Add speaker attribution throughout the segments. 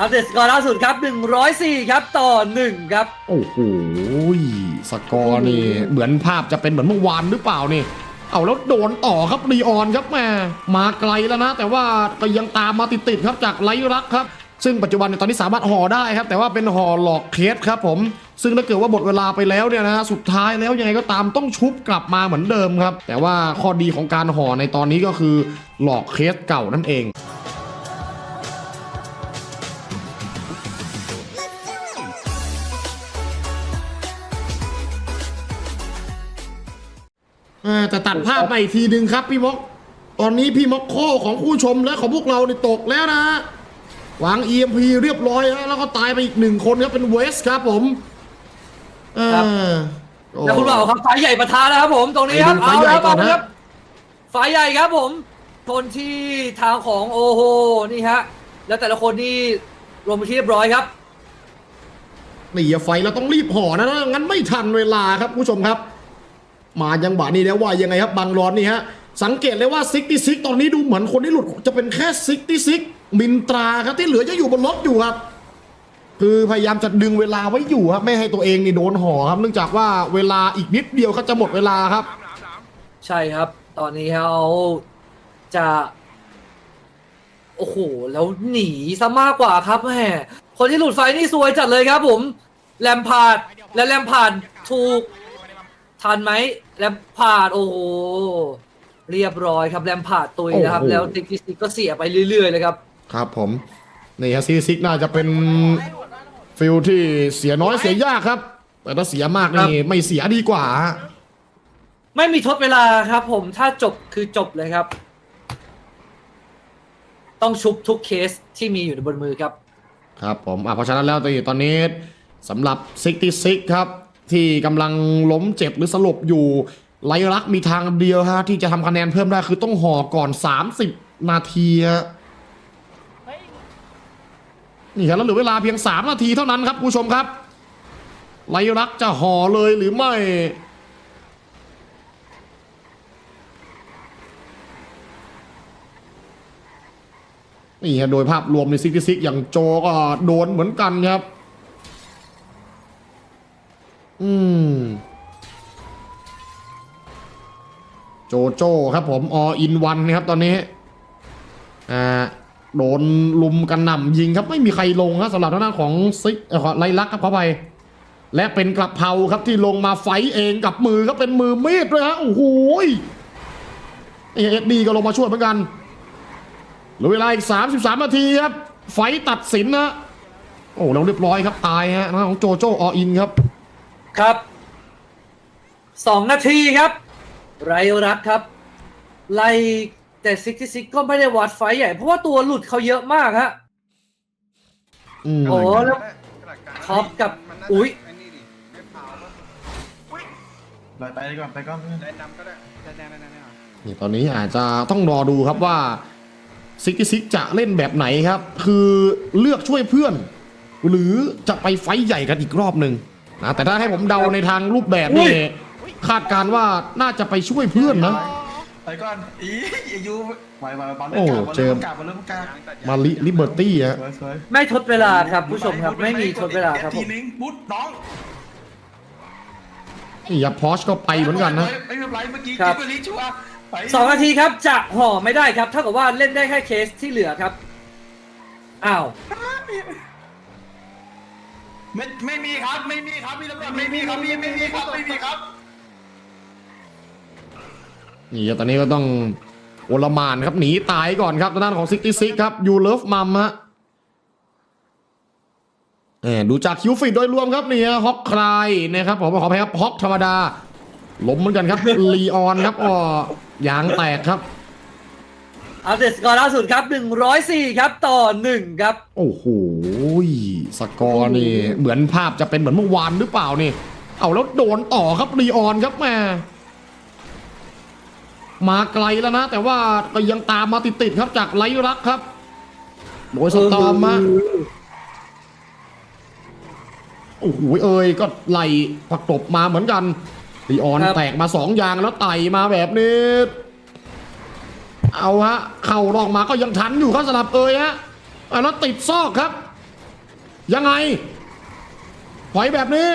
Speaker 1: อัปเดตสกอร์ล่าสุดครับ 104 ครับต่อ 1 ครับ
Speaker 2: โอ้โหสกอร์นี่เหมือนภาพจะเป็นเหมือนเมื่อวานหรือเปล่านี่ เอาแล้วโดนต่อครับรีออนครับแม่มาไกลแล้วนะ แต่ว่าก็ยังตามมาติดๆครับจากไลรักครับ ซึ่งปัจจุบันเนี่ยตอนนี้สามารถห่อได้ครับ แต่ว่าเป็นห่อหลอกเคสครับผม ซึ่งถ้าเกิดว่าหมดเวลาไปแล้วเนี่ยนะสุดท้ายแล้วยังไงก็ตามต้องชุบกลับมาเหมือนเดิมครับ แต่ว่าข้อดีของการห่อในตอนนี้ก็คือหลอกเคสเก่านั่นเอง อ่าแต่ตัดภาพไปอีกทีหนึ่งครับพี่มก ตอนนี้พี่มกโคของผู้ชมและของพวกเราเนี่ตกแล้วนะวาง EMP เรียบร้อยแล้วแล้วก็ตายไปอีกหนึ่งคนครับเป็นเวสครับผมอ่า
Speaker 1: ครับ
Speaker 2: โอ้
Speaker 1: แล้วคุณบ่าวครับไฟใหญ่ประทานนะครับผมตรงนี้ครับ
Speaker 2: ไปดูไฟใหญ่
Speaker 1: แล้ว
Speaker 2: ก่อนนะ
Speaker 1: เาครับไฟใหญ่ครับผมชนที่ทางของโอโหนี่ฮะแล้วแต่ละคนนี่รวมไปนที่เรียบร้อยครับ
Speaker 2: นี่อย่าไฟเราต้องรีบห่อนะงั้นไม่ทันเวลาครับผู้ชมครับ มายังบานี่แล้วว่ายังไงครับบางร้อนนี่ฮะสังเกตเลยว่าซิกตี้ซิกตอนนี้ดูเหมือนคนที่หลุดจะเป็นแค่ซิกตี้ซิกมินตราครับที่เหลือจะอยู่บนรถอยู่ครับ คือพยายามจะดึงเวลาไว้อยู่ครับ ไม่ให้ตัวเองนี่โดนห่อครับเนื่องจากว่าเวลาอีกนิดเดียวก็จะหมดเวลาครับ
Speaker 1: ใช่ครับ ตอนนี้เขาจะ โอ้โห แล้วหนีซะมากกว่าครับแหมคนที่หลุดไฟนี่ซวยจัดเลยครับผมแลมพาร์ดและแลมพาร์ดถูก ทันไหมแลมพาร์ดโอ้โหเรียบร้อยครับแลมพาร์ดตุยนะครับ
Speaker 2: โอ้โห
Speaker 1: แล้วติ๊กติ๊กก็เสียไปเรื่อยๆเลยครับ
Speaker 2: ครับผม นี่ฮะซีซิกน่าจะเป็นฟิลที่เสียน้อยเสียยากครับ แต่ถ้าเสียมาก
Speaker 1: ครับ
Speaker 2: นี่ไม่เสียดีกว่าฮะ
Speaker 1: ไม่มีทดเวลาครับ ผมถ้าจบคือจบเลยครับ ต้องชุบทุกเคสที่มีอยู่ในบนมือครับ
Speaker 2: ครับผมอะเพราะฉะนั้นแล้วตอนนี้สำหรับ66ครับ ที่กำลังล้มเจ็บหรือสลบอยู่ไลรักมีทางเดียวฮะที่จะทำคะแนนเพิ่มได้คือต้องห่อก่อน 30 นาทีฮะนี่ครับแล้วเหลือเวลาเพียง 3 นาทีเท่านั้นครับผู้ชมครับ ไลรักจะห่อเลยหรือไม่นี่ฮะโดยภาพรวมในซิกซิกอย่างโจก็โดนเหมือนกันครับ อืม โจโจ้ครับผมออินวันนะครับตอนนี้ อ่า โดนลุมกันหน่ำยิงครับไม่มีใครลงครับสำหรับทางด้านของซิกเออไลลักครับเข้าไป และเป็นกระเพาครับที่ลงมาไฟเองกับมือก็เป็นมือมีดด้วยฮะโอ้โหยเอสดีก็ลงมาช่วยเหมือนกันเหลือเวลาอีก 33 นาทีครับ ไฟตัดสินนะ โอ้เราเรียบร้อยครับ ตายฮะทางด้าของโจโจออินครับ
Speaker 1: ครับสองนาทีครับ ไรรักครับ ไล่แต่ซิกซิกก็ไม่ได้วัดไฟใหญ่ เพราะว่าตัวหลุดเขาเยอะมากฮะ
Speaker 2: อืม
Speaker 1: โอ้แล้ว ท็อปกับอุ๊ย
Speaker 3: ไปไปก่อนไปก่อน
Speaker 4: ได้นำก็ได้ได้แน่ๆแน่ๆ
Speaker 2: นี่ตอนนี้อาจจะต้องรอดูครับว่าซิกซิกจะเล่นแบบไหนครับ คือเลือกช่วยเพื่อน หรือจะไปไฟท์ใหญ่กันอีกรอบหนึ่ง นะแต่ถ้าให้ผมเดาในทางรูปแบบนี่คาดการณ์ว่าน่าจะไปช่วยเพื่อนนะ
Speaker 3: ไปก่อนอีอายุไปไปไป
Speaker 2: โอ้เจอ
Speaker 3: กลับมาเริ่มกลับ
Speaker 2: มาลิลิเบอร์ตี้ฮะ
Speaker 3: สวยสวย
Speaker 1: ไม่ทดเวลาครับผู้ชมครับไม่มีทดเวลาครับผ
Speaker 3: ที
Speaker 1: ม
Speaker 3: นึงบุ๊ดน้อง
Speaker 2: นี่ยับพอชก็ไปเหมือนกันนะ
Speaker 3: ไม่เป็นไรเมื่อกี้
Speaker 1: ครับ
Speaker 3: กินไปนี้ชัวร์ไป
Speaker 1: สองนาทีครับจะห่อไม่ได้ครับเท่ากับว่าเล่นได้แค่เคสที่เหลือครับอ้าว
Speaker 3: ไม่ไม่มีครับ ไม่มีครับพี่ตำรวจไม่มีครับพี่ไม่มีครับไม่มีครับ
Speaker 2: นี่ตอนนี้ก็ต้องโอลหมานครับหนีตายก่อนครับทางด้านของซิกซิกครับยูเลิฟมัมฮะเอ่อดูจากคิวฟิตโดยรวมครับนี่ฮะฮอกคลายนะครับผมขออภัยครับฮอกธรรมดาล้มเหมือนกันครับลีออนครับอ๋อยางแตกครับ
Speaker 1: อัปเดตสกอร์ล่าสุดครับ 104 ครับต่อ 1 ครับ
Speaker 2: โอ้โห สกอร์นี่เหมือนภาพจะเป็นเหมือนเมื่อวานหรือเปล่านี่ เอาแล้วโดนต่อครับลีออนครับแม่มาไกลแล้วนะ แต่ว่าก็ยังตามมาติดๆครับจากไลรักครับโดยสตอมมาโอ้โหเอ้ยก็ไล่ประกบมาเหมือนกันลีออน
Speaker 1: ครับ
Speaker 2: แตกมาสองอย่างแล้วไต่มาแบบนี้ เอาฮะ เข่ารองมาก็ยังทันอยู่ครับสำหรับเอ้ยฮะอะแล้วติดซอกครับ ยังไงถอยแบบนี้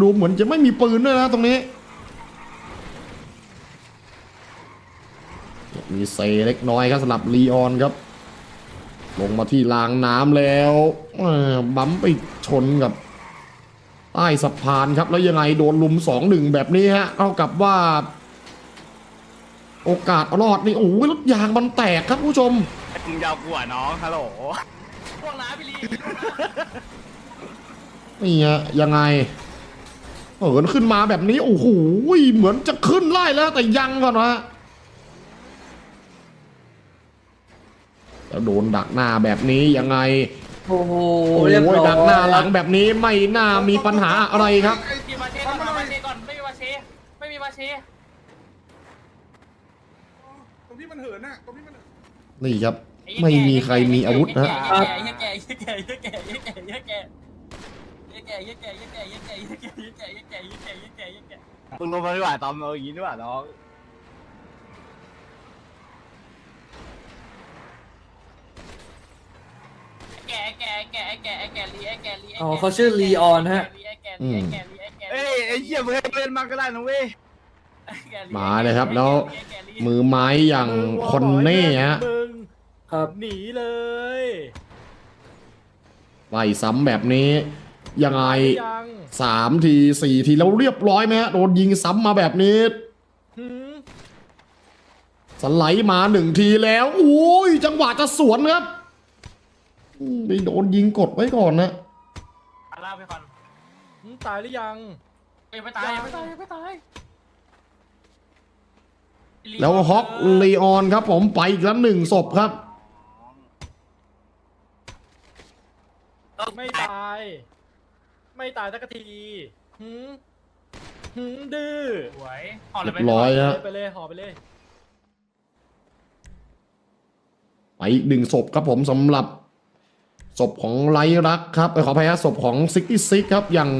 Speaker 2: ดูเหมือนจะไม่มีปืนด้วยนะตรงนี้ มีเซเล็กน้อยครับสำหรับลีออนครับ ลงมาที่รางน้ำแล้วบั๊มไปชนกับใต้สะพานครับ แล้วยังไงโดนลุมสองหนึ่งแบบนี้ฮะเท่ากับว่า โอกาสรอดนี่โอ้ยรถยางมันแตกครับผู้ชม
Speaker 3: มึงยาวกว่าน้องฮัลโหล
Speaker 2: นี่ฮะยังไงเหินขึ้นมาแบบนี้ โอ้โหเหมือนจะขึ้นไล่แล้วแต่ยังก่อนนะแล้วโดนดักหน้าแบบนี้ยังไง
Speaker 1: โอ้โห
Speaker 2: โอ้
Speaker 1: เรียบร้อย
Speaker 2: ยดักหน้าหลังแบบนี้ไม่น่ามีปัญหาอะไรครับ
Speaker 5: มีมาเชก่อนมาเชก่อนไม่มีมาเชไม่มีมาเช
Speaker 4: ตรงที่มันเหินน่ะตรงที่มันเหิน
Speaker 2: นี่ครับ ไม่มีใครมีอาวุธนะ
Speaker 5: ครั
Speaker 3: บงมาดีก่ว่าตอมเอาอย่างนี้ดีก่ว่าน้อง
Speaker 1: อ๋อเขาแก่อลีออนฮะ
Speaker 5: เอ้ย่าแก่
Speaker 3: อ้เหี้ย่มึงให้เแก่อนมาก่ย่าแก็ได้นะเว้ย
Speaker 2: มาเลย่าแก่รับแก่ย่ล้ว มือไม้อย่างคนเก่ฮะ
Speaker 6: มึง
Speaker 1: ครับ
Speaker 6: หนีเลย
Speaker 2: ไล่ซ้ำแบบนี้ ยังไง
Speaker 6: ยัง
Speaker 2: สามทีสี่ทีแล้วเรียบร้อยไหมฮะโดนยิงซ้ำมาแบบนี้
Speaker 6: หืม
Speaker 2: สไลด์มาหนึ่งทีแล้วโอ้ยจังหวะจะสวนครับอืมไปโดนยิงกดไว้ก่อนนะ
Speaker 5: เล่าไปก่อน
Speaker 6: หืมตายหรือยัง
Speaker 5: ไม่ตายไม่ตายไม่ตาย
Speaker 2: แล้วฮอกลีออนครับผมไปอีกแล้วหนึ่งศพครับ
Speaker 6: ไม่ตาย ไม่ตายสักทีหืมหืมดื้อ
Speaker 5: สวยห่อเล
Speaker 2: เรี
Speaker 5: ย
Speaker 2: ย
Speaker 5: ไป
Speaker 2: บร้อยฮะ
Speaker 6: ไปเลยห่อไปเลย
Speaker 2: ไปอีกหนึ่งศพครับผมสำหรับศพของไรรักครับเอ้ยขออภัยฮะศพของซิกตี้ซิกครับอย่าง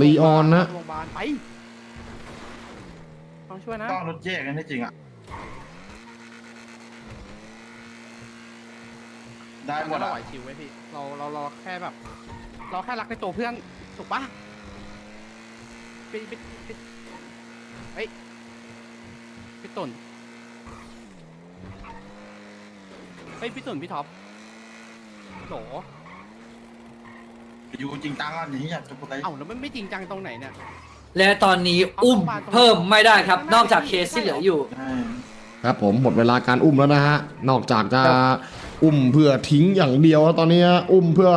Speaker 2: ลีออนนะ
Speaker 4: โรงพยาบาลไปต้องช่วยนะ
Speaker 3: ต้องรถแยกกันได้จริงอะ ได้หมด
Speaker 4: เรา
Speaker 3: อะ
Speaker 4: ไหวชิวไว้พี่ เราเราเราแค่แบบ เราแค่รักในตัวเพื่อนถูกปะพี่พี่พี่เฮ้ยพี่ตุ่นเฮ้ยพี่ตุ่นพี่ท็อปโหล
Speaker 3: อยู่จริงตังอะอย่างนี้อยากจะพูดอะไร
Speaker 4: เอ้าแล้วมันไม่จริงจังตรงไหนเนี่ย
Speaker 1: และตอนนี้อุ้มเพิ่มไม่ได้ครับ นอกจากเคสที่เหลืออยู่
Speaker 3: ใช่
Speaker 2: ครับผมหมดเวลาการอุ้มแล้วนะฮะ นอกจากจะ อุ้มเพื่อทิ้งอย่างเดียวแล้วตอนนี้อุ้มเพื่อ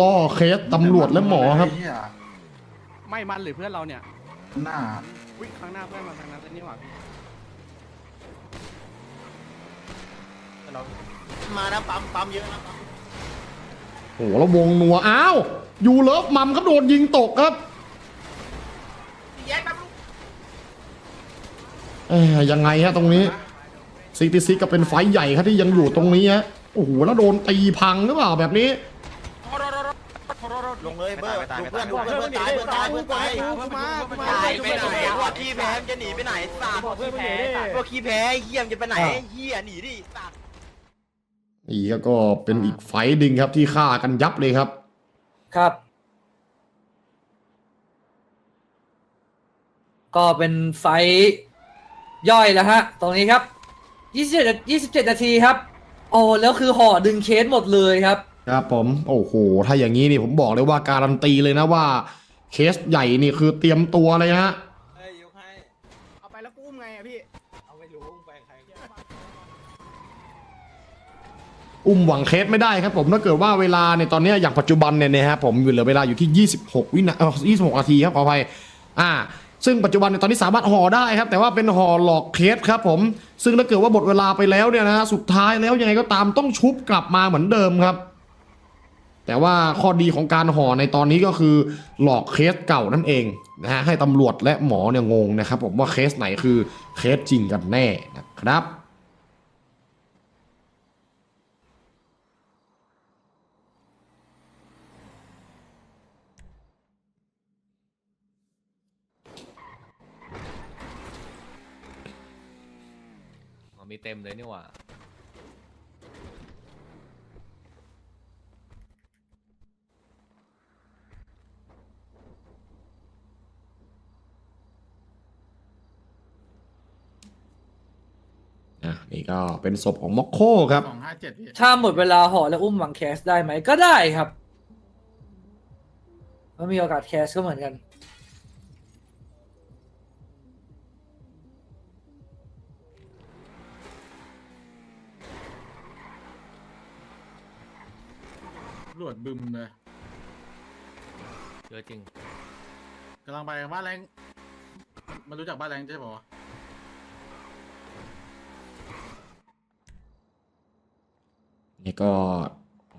Speaker 2: ล่อเคสตำรวจและหมอครับ
Speaker 3: ไเหี้ย
Speaker 4: ไม่มันหรือเพื่อนเราเนี่ย
Speaker 3: หน้า
Speaker 4: อุ้ยข้างหน้าเพื่อนมาทางนั้นแล้วนี่หว่าพี่
Speaker 3: มานะปั๊มปั๊มเยอะนะ
Speaker 2: โอ้โหแล้ววงนัวอ้าวยูเลิฟมัมครับโดนยิงตกครับเอ้ยยังไงฮะตรงนี้ซิกตี้ซิกก็เป็นไฟท์ใหญ่ครับที่ยังอยู่ตรงนี้ฮะ โอ้โหแล้วโดนตีพังหรือเปล่าแบบนี้
Speaker 3: ลงเลยเบอร์ดูเพื่อนดู
Speaker 6: บอก
Speaker 3: เพื่
Speaker 6: เพื่
Speaker 3: อ
Speaker 6: อนน
Speaker 3: เพื่อน
Speaker 6: หนี
Speaker 3: ตาย
Speaker 6: เล
Speaker 3: เพื่
Speaker 6: ย
Speaker 3: อน
Speaker 6: ตา
Speaker 3: ตายย
Speaker 6: กู
Speaker 3: เพื่อน
Speaker 6: กู
Speaker 3: ตาย
Speaker 6: มากูมา
Speaker 3: ตายไปไหนพวกขี้แพ้จะหนีไปไหนสัตว์
Speaker 6: บอกเพื่อนหนี
Speaker 3: พวกขี้แพ้เฮียมจะไปไหนเฮียหนีดิสัตว์
Speaker 2: นี่ก็เป็นอีกไฟท์หนึ่งครับที่ฆ่ากันยับเลยครับ
Speaker 1: ครับ ก็เป็นไฟท์ย่อยแล้วฮะ ตรงนี้ครับ 27 27 นาทีครับ โอ้แล้วคือห่อดึงเคสหมดเลยครับ
Speaker 2: ครับผมโอ้โหถ้าอย่างนี้นี่ผมบอกเลยว่าการันตีเลยนะว่า เคสใหญ่นี่คือเตรียมตัวเลยฮะ
Speaker 4: เอาไปแล้วกูอุ้มไงอะพี่
Speaker 2: อุ้มหวังเคสไม่ได้ครับผมถ้าเกิดว่าเวลาในตอนเนี้ยอย่างปัจจุบันเนี่ยนะฮะผมอยู่เหลือเวลาอยู่ที่ 26 วินาเออ26นาทีครับขออภัยอ่า ซึ่งปัจจุบันในยตอนนี้สามารถห่อได้ครับ แต่ว่าเป็นห่อหลอกเคสครับผม ซึ่งถ้าเกิดว่าหมดเวลาไปแล้วเนี่ยนะฮะสุดท้ายแล้วยังไงก็ตามต้องชุบกลับมาเหมือนเดิมครับ แต่ว่าข้อดีของการห่อในตอนนี้ก็คือหลอกเคสเก่านั่นเองนะฮะให้ตำรวจและหมอเนี่ยงงนะครับ ผมว่าเคสไหนคือเคสจริงกันแน่นะครับ
Speaker 7: มีเต็มเลยนี่หว่า
Speaker 2: นี่ก็เป็นศพของม็อกโคครับ
Speaker 3: ท่
Speaker 1: ถ้าหมดเวลาห่อแล้วอุ้มหวังแคสได้ไหมก็ได้ครับมันมีโอกาสแคสก็เหมือนกัน
Speaker 3: รวดบึมเลย
Speaker 7: เยอะจริง
Speaker 3: กำลังไปบ้านแรงมันรู้จักบ้านแรงใช่ปะวะ
Speaker 2: นี่ก็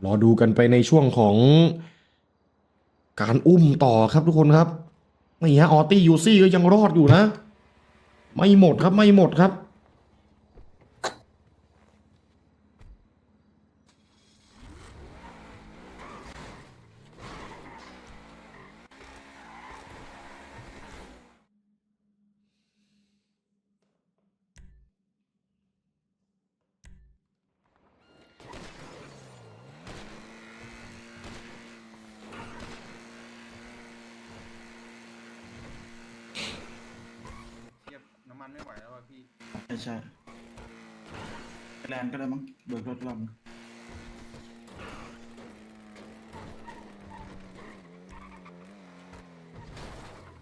Speaker 2: รอดูกันไปในช่วงของการอุ้มต่อครับทุกคนครับนี่ฮะออตี้ยูซี่ก็ยังรอดอยู่นะ ไม่หมดครับไม่หมดครับ
Speaker 3: ไม่ไหวแล้วว่ะพี่
Speaker 8: ใช่ใช่แลนด์ก็ได้มั้งเบิกรถลำ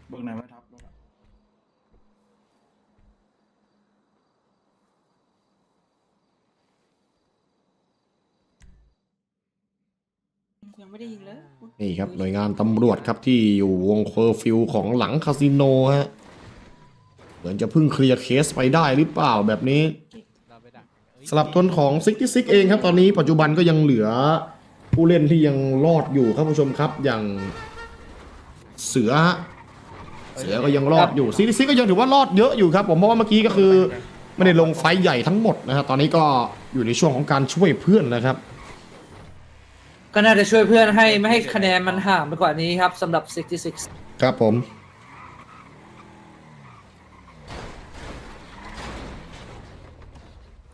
Speaker 8: เบิกไหนไว้ทับรถอะ
Speaker 9: ยังไม่ได้ยิงเลย
Speaker 2: นี่ครับหน่วยงานตำรวจครับที่อยู่วงเคอร์ฟิวของหลังคาสิโนฮะเห มือนจะเพิ่งเคลียร์เคสไปได้หรือเปล่าแบบนี้
Speaker 7: เราไปดักเอ้ย
Speaker 2: สลับตัวของซิกซิกเองครับ ตอนนี้ปัจจุบันก็ยังเหลือผู้เล่นที่ยังรอดอยู่ครับผู้ชมครับอย่างเสือฮะเสือก็ยังรอดอยู่ซิกซิกก็ยังถือว่ารอดเยอะอยู่ครับ ผมเพราะว่าเมื่อกี้ก็คือไม่ได้ลงไฟท์ใหญ่ทั้งหมดนะครับตอนนี้ก็อยู่ในช่วงของการช่วยเพื่อนนะครับ
Speaker 1: ก็น่าจะช่วยเพื่อนให้ไม่ให้คะแนนมันห่างไปกว่านี้ครับสำหรับ 66
Speaker 2: ครับผม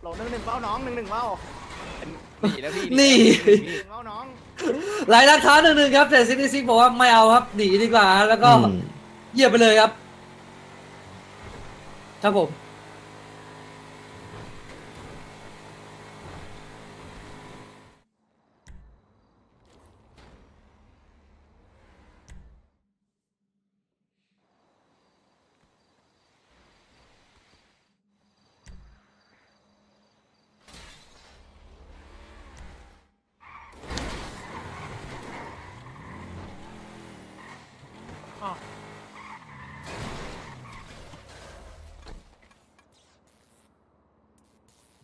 Speaker 4: โหลหนึ่ง หนึ่งเป้าน้องหนึ่งหนึ่งเป้า
Speaker 7: หนีแล้วพี่
Speaker 1: นี่
Speaker 4: หนึ่งเป้าน้อง
Speaker 1: หลายราคาหนึ่งหนึ่งครับแต่66บอกว่าไม่เอาครับหนีดีกว่า แล้วก็
Speaker 2: อืม
Speaker 1: เหยียบไปเลยครับ ครับผม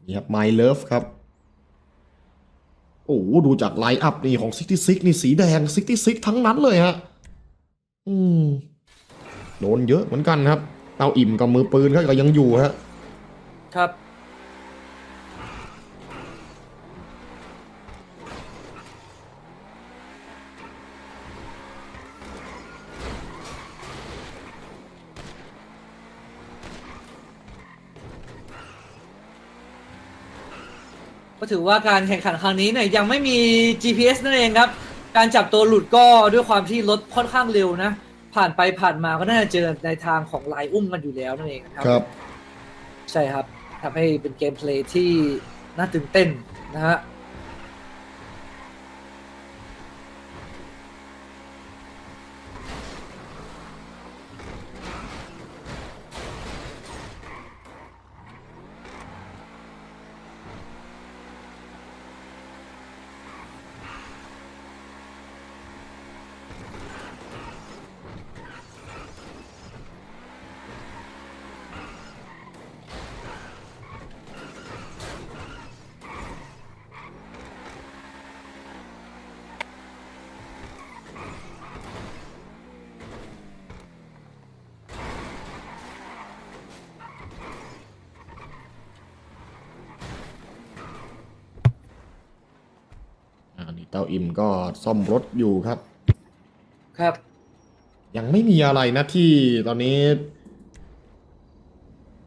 Speaker 2: นี่ครับ My Love ครับ โอ้ดูจากไลน์อัพนี่ของ 66 นี่สีแดง 66 ทั้งนั้นเลยฮะ อืม โดนเยอะเหมือนกันครับ เตาอิ่มกับมือปืนก็ยังอยู่ฮะ
Speaker 1: ครับ ก็ถือว่าการแข่งขันครั้งนี้เนี่ยยังไม่มี GPS นั่นเองครับ การจับตัวหลุดก็ด้วยความที่รถค่อนข้างเร็วนะ ผ่านไปผ่านมาก็น่าจะเจอในทางของลายอุ้มกันอยู่แล้วนั่นเองนะครับ
Speaker 2: ครับ
Speaker 1: ใช่ครับทำให้เป็นเกมเพลย์ที่น่าตื่นเต้นนะฮะ
Speaker 2: เต้าอิ่มก็ซ่อมรถอยู่ครับ
Speaker 1: ครับ
Speaker 2: ยังไม่มีอะไรนะที่ตอนนี้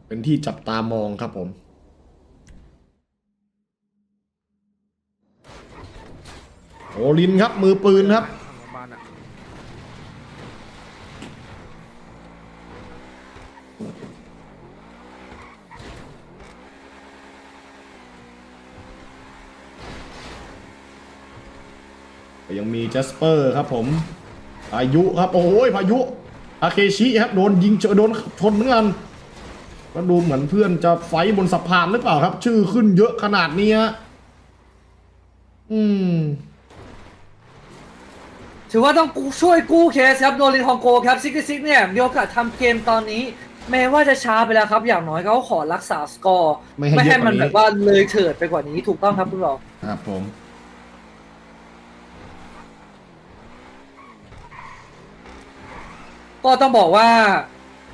Speaker 2: เป็นที่จับตามองครับผม โอลินครับมือปืนครับ
Speaker 4: ทางโรงพยาบาลอะ
Speaker 2: ก็ยังมีแจสเปอร์ครับผมพายุครับโอ้ยพายุอาเคชิครับโดนยิงเจอโดนชนเหมือนกันก็ดูเหมือนเพื่อนจะไฟท์บนสะพานหรือเปล่าครับ ชื่อขึ้นเยอะขนาดนี้ฮะอืม
Speaker 1: ถือว่าต้องกู้ช่วยกู้เคสครับโนรินฮองโกครับซิกซิกเนี่ยมีโอกาสทำเกมตอนนี้ แม้ว่าจะช้าไปแล้วครับ อย่างน้อยเขาก็ขอรักษาสกอร์
Speaker 2: ไม่ให้เยอะกว่านี้
Speaker 1: มันแบบว่าเลยเถิดไปกว่านี้ถูกต้องครับคุณรอง
Speaker 2: ครับผม
Speaker 1: ก็ต้องบอกว่า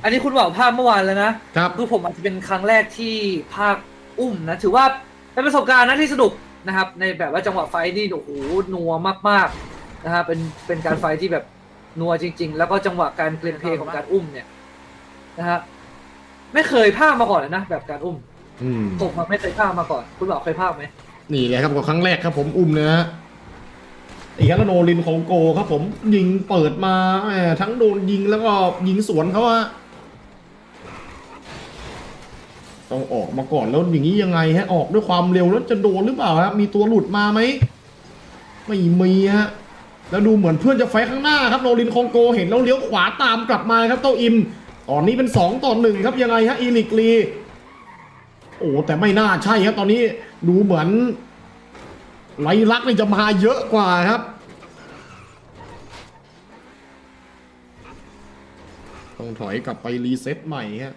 Speaker 1: อันนี้คุณบอกภาพเมื่อวานแล้วนะ
Speaker 2: ครับ
Speaker 1: คือผมอาจจะเป็นครั้งแรกที่ภาคอุ้มนะ ถือว่าเป็นประสบการณ์นะที่สนุกนะครับ ในแบบว่าจังหวะไฟท์นี่โอ้โหนัวมากๆนะครับเป็นเป็นการไฟท์ที่แบบนัวจริง ๆ แล้วก็จังหวะการเกลนเพลย์ของการอุ้มเนี่ยนะฮะไม่เคยภาคมาก่อนเลยนะแบบการอุ้ม
Speaker 2: อืม
Speaker 1: ผมอะไม่เคยภาคมาก่อน คุณบอกเคยภาคไหม
Speaker 2: นี่เลยครับก็ครั้งแรกครับผมอุ้มเลยนะฮะ อีกแล้วโนลินของโกครับผมยิงเปิดมาทั้งโดนยิงแล้วก็ยิงสวนเขาอะต้องออกมาก่อนแล้วอย่างนี้ยังไงฮะออกด้วยความเร็วแล้วจะโดนหรือเปล่าครับมีตัวหลุดมาไหมไม่มีฮะแล้วดูเหมือนเพื่อนจะไฟข้างหน้าครับโนลินคองโกเห็นแล้วเลี้ยวขวาตามกลับมาครับเต้าอิมตอนนี้เป็นสองต่อหนึ่งครับยังไงฮะอีลิกลีโอ้แต่ไม่น่าใช่ครับตอนนี้ดูเหมือน ไรลักนี่จะมาเยอะกว่าครับ ต้องถอยกลับไปรีเซ็ตใหม่ฮะ